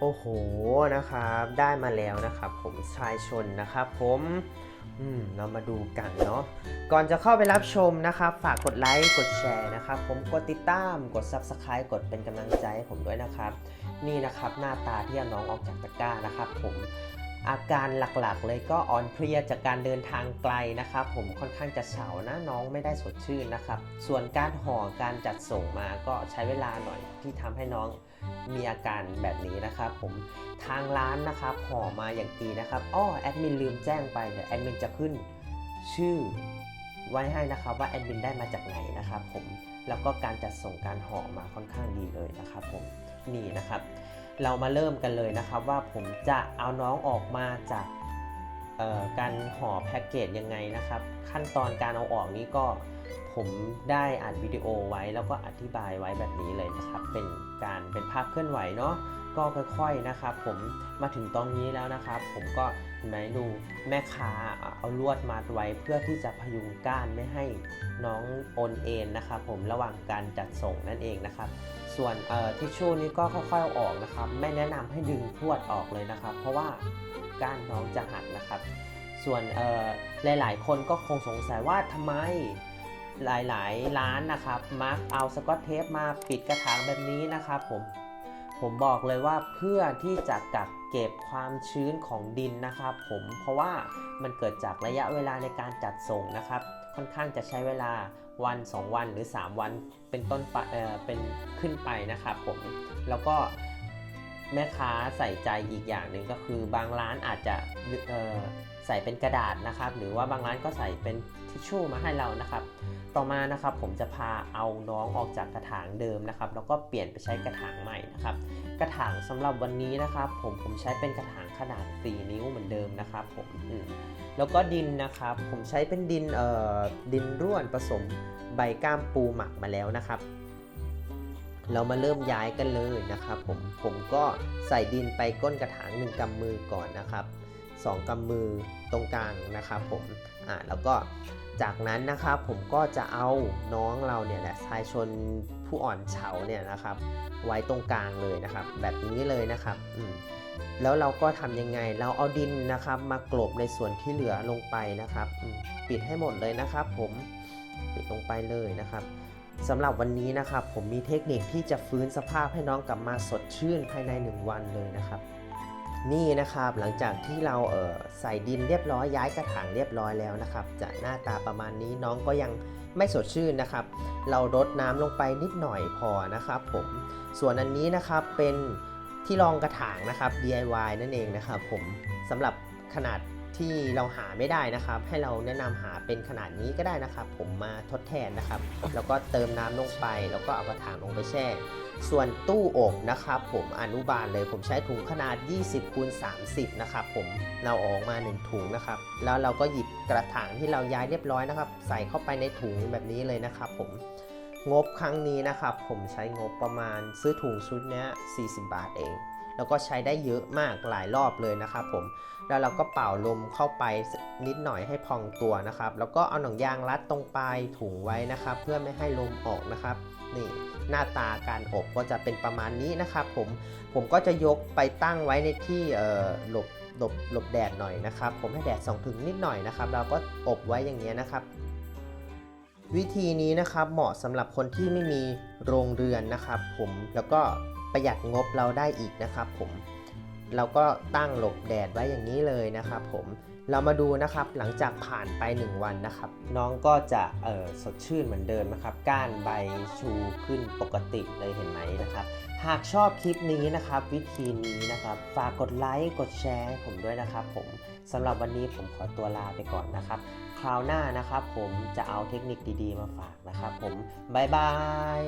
โอ้โหนะครับได้มาแล้วนะครับผมชายชนนะครับผมอืมเรามาดูกันเนาะก่อนจะเข้าไปรับชมนะครับ ฝากกดไลค์กดแชร์นะครับผมกดติดตามกด Subscribe กดเป็นกำลังใจให้ผมด้วยนะครับ นี่นะครับหน้าตาที่น้องออกจากตะกร้านะครับ ผม อาการหลักๆ เลยก็อ่อนเพลียจากการเดินทางไกลนะครับ ผมค่อนข้างจะเฉานะน้องไม่ได้สดชื่นนะครับ ส่วนการห่อการจัดส่งมาก็ใช้เวลาหน่อยที่ทำให้น้องมีอาการแบบนี้นะครับ ผมทางร้านนะครับห่อมาอย่างดีนะครับอ้อแอดมินลืมแจ้งไปเดี๋ยวแอดมินจะขึ้นชื่อไว้ให้นะครับว่าแอดมินได้มาจากไหนนะครับ ผมแล้วก็การจัดส่งการห่อมาค่อนข้างดีเลยนะครับ ผมนี่นะครับ เรามาเริ่มกันเลยนะครับว่าผมจะเอาน้องออกมาจากการห่อแพ็กเกจยังไงนะครับ ขั้นตอนการเอาออกนี้ก็ผมได้อัดวิดีโอไว้แล้วก็อธิบายไว้แบบนี้เลยนะครับ เป็นการเป็นภาพเคลื่อนไหวเนาะ ก็ค่อยๆนะครับ ผมมาถึงตอนนี้แล้วนะครับ ผมก็เห็นไหมดูแม่ค้าเอาลวดมัดไว้เพื่อที่จะพยุงก้านไม่ให้น้องโอนเอ็นนะครับผมระหว่างการจัดส่งนั่นเองนะครับ ส่วนเอ่อทิชชู่นี้ก็ค่อยๆออกนะครับ ไม่แนะนำให้ดึงพรวดออกเลยนะครับ เพราะว่าก้านน้องจะหักนะครับ ส่วนเอ่อหลายๆ คนก็คงสงสัยว่าทำไมหลายๆ ร้านนะครับมักเอาสกอตเทปมาปิดกระถางแบบนี้นะครับผม ผมบอกเลยว่าเพื่อที่จะกักเก็บความชื้นของดินนะครับ ผมเพราะว่ามันเกิดจากระยะเวลาในการจัดส่งนะครับ ค่อนข้างจะใช้เวลาวัน 2 วันหรือ 3 วันเป็นต้นไปเเป็นขึ้นไปนะครับผมแล้วก็ แม่ค้าใส่ใจอีกอย่างหนึ่งก็คือบางร้านอาจจะใส่เป็นกระดาษนะครับ หรือว่าบางร้านก็ใส่เป็นทิชชู่มาให้เรานะครับ ต่อมานะครับผมจะพาเอาน้องออกจากกระถางเดิมนะครับ แล้วก็เปลี่ยนไปใช้กระถางใหม่นะครับ กระถางสำหรับวันนี้นะครับ ผมผมใช้เป็นกระถางขนาด 4 นิ้วเหมือนเดิมนะครับผมมแล้วก็ดินนะครับ ผมใช้เป็นดินเอ่อดินร่วนผสมใบก้ามปูหมักมาแล้วนะครับ เรามาเริ่มย้ายกันเลยนะครับผมผมก็ใส่ดินไปก้นกระถางหนึ่งกำมือก่อนนะครับสองกำมือตรงกลางนะครับผมอ่าแล้วก็จากนั้นนะครับผมก็จะเอาน้องเราเนี่ยแหละชายชนผู้อ่อนเฉาเนี่ยนะครับ ไว้ตรงกลางเลยนะครับ แบบนี้เลยนะครับอืมแล้วเราก็ทำยังไงเราเอาดินนะครับ มากลบในส่วนที่เหลือลงไปนะครับ ปิดให้หมดเลยนะครับ ผมปิดลงไปเลยนะครับ สำหรับวันนี้นะครับผมมีเทคนิคที่จะฟื้นสภาพให้น้องกลับมาสดชื่นภายใน 1 วันเลยนะครับ นี่นะครับหลังจากที่เราเออใส่ดินเรียบร้อยย้ายกระถางเรียบร้อยแล้วนะครับ จะหน้าตาประมาณนี้น้องก็ยังไม่สดชื่นนะครับ เรารดน้ำลงไปนิดหน่อยพอนะครับผมส่วนอันนี้นะครับเป็นที่รองกระถางนะครับ DIY นั่นเองนะครับผมสำหรับขนาด ที่เราหาไม่ได้นะครับ ให้เราแนะนำหาเป็นขนาดนี้ก็ได้นะครับ ผมมาทดแทนนะครับ แล้วก็เติมน้ำลงไป แล้วก็เอากระถางลงไปแช่ ส่วนตู้อบนะครับ ผมอนุบาลเลย ผมใช้ถุงขนาด 20คูณ30 นะครับ ผมเราออกมา 1 ถุงนะครับ แล้วเราก็หยิบกระถางที่เราย้ายเรียบร้อยนะครับ ใส่เข้าไปในถุงแบบนี้เลยนะครับ ผมงบครั้งนี้นะครับ ผมใช้งบประมาณซื้อถุงชุดนี้40 บาทเอง แล้วก็ใช้ได้เยอะมากหลายรอบเลยนะครับผมแล้วเราก็เป่าลมเข้าไปนิดหน่อยให้พองตัวนะครับ แล้วก็เอาหนังยางรัดตรงปลายถุงไว้นะครับ เพื่อไม่ให้ลมออกนะครับนี่หน้าตาการอบก็จะเป็นประมาณนี้นะครับผมผมก็จะยกไปตั้งไว้ในที่หลบหลบหลบแดดหน่อยนะครับ ผมให้แดดส่องถึงนิดหน่อยนะครับ เราก็อบไว้อย่างเงี้ยนะครับ วิธีนี้นะครับเหมาะสำหรับคนที่ไม่มีโรงเรือนนะครับผมแล้วก็ประหยัดงบเราได้อีกนะครับผมเราก็ตั้งหลบแดดไว้อย่างนี้เลยนะครับผม เรามาดูนะครับหลังจากผ่านไป 1 วันนะครับ น้องก็จะเออสดชื่นเหมือนเดิมนะครับ ก้านใบชูขึ้นปกติเลยเห็นไหมนะครับ หากชอบคลิปนี้นะครับ วิธีนี้นะครับ ฝากกดไลค์กดแชร์ผมด้วยนะครับ ผมสำหรับวันนี้ผมขอตัวลาไปก่อนนะครับ คราวหน้านะครับ ผมจะเอาเทคนิคดีๆมาฝากนะครับ ผมบ๊ายบาย